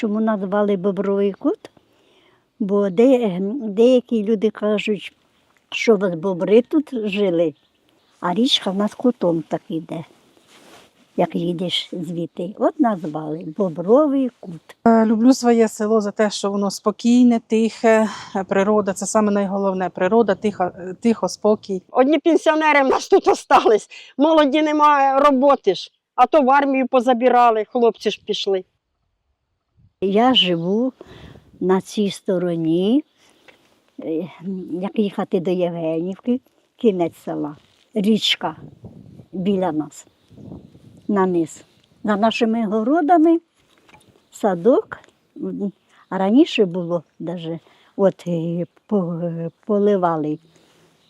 Чому назвали Бобровий кут? Бо де, деякі люди кажуть, що вас бобри тут жили, а річка в нас кутом так іде, як їдеш звідти. От назвали Бобровий кут. Е, Люблю своє село за те, що воно спокійне, тихе, е, природа це саме найголовне. Природа, тихо, е, тихо, спокій. Одні пенсіонери в нас тут остались. Молоді немає роботи ж, а то в армію позабирали, хлопці ж пішли. Я живу на цій стороні, е, як їхати до Євгенівки, кінець села, річка біля нас, на низ. За нашими городами садок, а раніше було даже, от е, по- поливали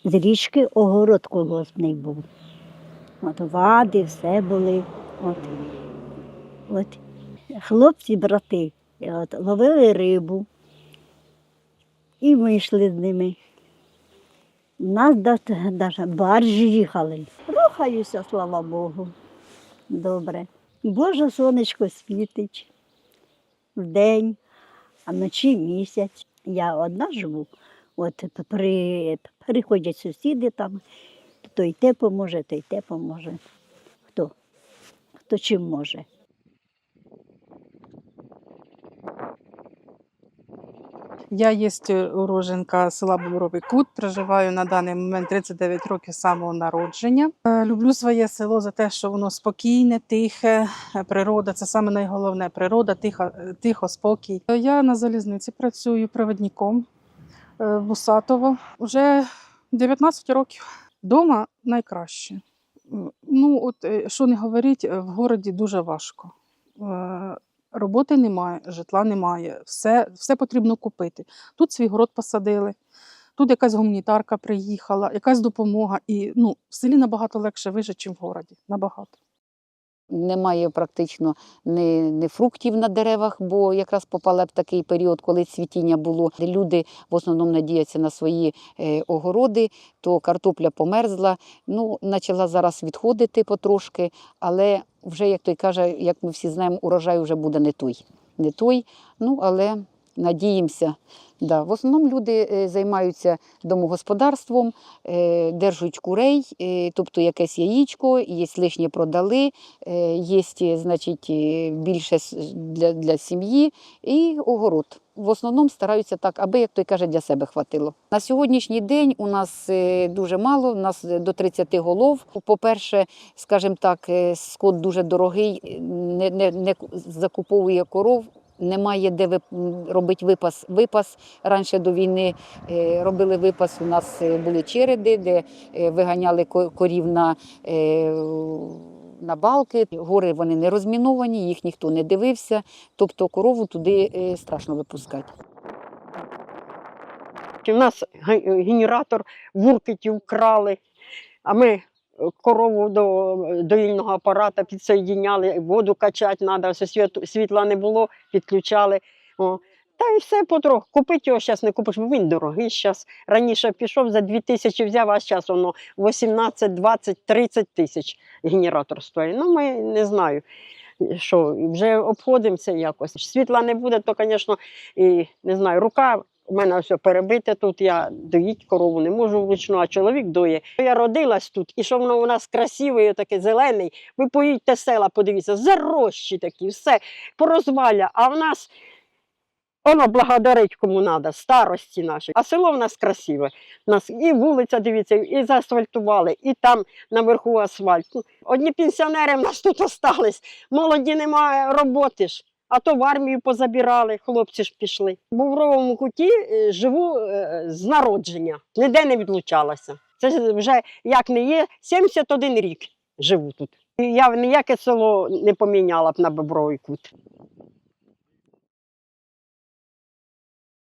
з річки огород колгоспний був. От вади, все були. От. От. Хлопці, брати, от, ловили рибу, і ми йшли з ними. У нас навіть баржі їхали. Рухаюся, слава Богу. Добре. Боже сонечко світить вдень, а вночі місяць. Я одна живу. От при, приходять сусіди там, то й те поможе, то й те поможе. Хто? Хто чим може. Я є уроженка села Бобровий Кут, проживаю на даний момент 39 років самого народження. Е, Люблю своє село за те, що воно спокійне, тихе, е, природа це саме найголовне. Природа, тихо, е, тихо, спокій. Я на залізниці працюю провідником е, в Усатово. Уже 19 років. Дома найкраще. Ну, от що не говорить, е, в городі дуже важко. Роботи немає, житла немає, все, все потрібно купити. Тут свій город посадили, тут якась гуманітарка приїхала, якась допомога. І ну, в селі набагато легше вижити, ніж в городі. Набагато. Немає практично ні, ні фруктів на деревах, бо якраз попала в такий період, коли цвітіння було. Люди в основному надіються на свої е, огороди, то картопля померзла. Ну, почала зараз відходити потрошки, але вже, як той каже, як ми всі знаємо, урожай вже буде не той. Не той, ну але надіємося. Да. В основному люди е, займаються домогосподарством, е, держать курей, е, тобто якесь яєчко, є лишнє продали, є значить, більше для, для сім'ї і огород. В основному стараються так, аби, як той каже, для себе хватило. На сьогоднішній день у нас дуже мало, у нас до 30 голов. По-перше, скажімо так, скот дуже дорогий, не, не, не закуповує коров. Немає де робити випас. Випас раніше до війни е, робили випас. У нас е, були череди, де е, виганяли корів на, на балки. Гори вони не розміновані, їх ніхто не дивився. Тобто корову туди страшно випускати. У нас генератор в Уркіті вкрали, а ми корову до доїльного апарата підсоєдиняли, воду качати треба, світла не було, підключали. О. Та й все потроху. Купити його зараз не купиш, бо він дорогий зараз. Раніше пішов за 2 тисячі взяв, а зараз воно 18, 20, 30 тисяч генератор стоїть. Ну, ми не знаю, що вже обходимося якось. Світла не буде, то, звісно, і не знаю, рука. У мене все перебите тут, я доїть корову не можу вручну, а чоловік доє. Я родилась тут, і що воно у нас красиве, таке зелений. Ви поїдьте села, подивіться, зарощі такі, все порозваля. А в нас воно благодарить кому треба, старості наші. А село в нас красиве. У нас і вулиця, дивіться, і заасфальтували, і там наверху асфальт. Ну, Одні пенсіонери в нас тут остались, молоді немає роботи ж. А то в армію позабирали, хлопці ж пішли. В Бувровому куті е, живу е, з народження, ніде не відлучалася. Це вже як не є, 71 рік живу тут. Я в ніяке село не поміняла б на Бобровий кут.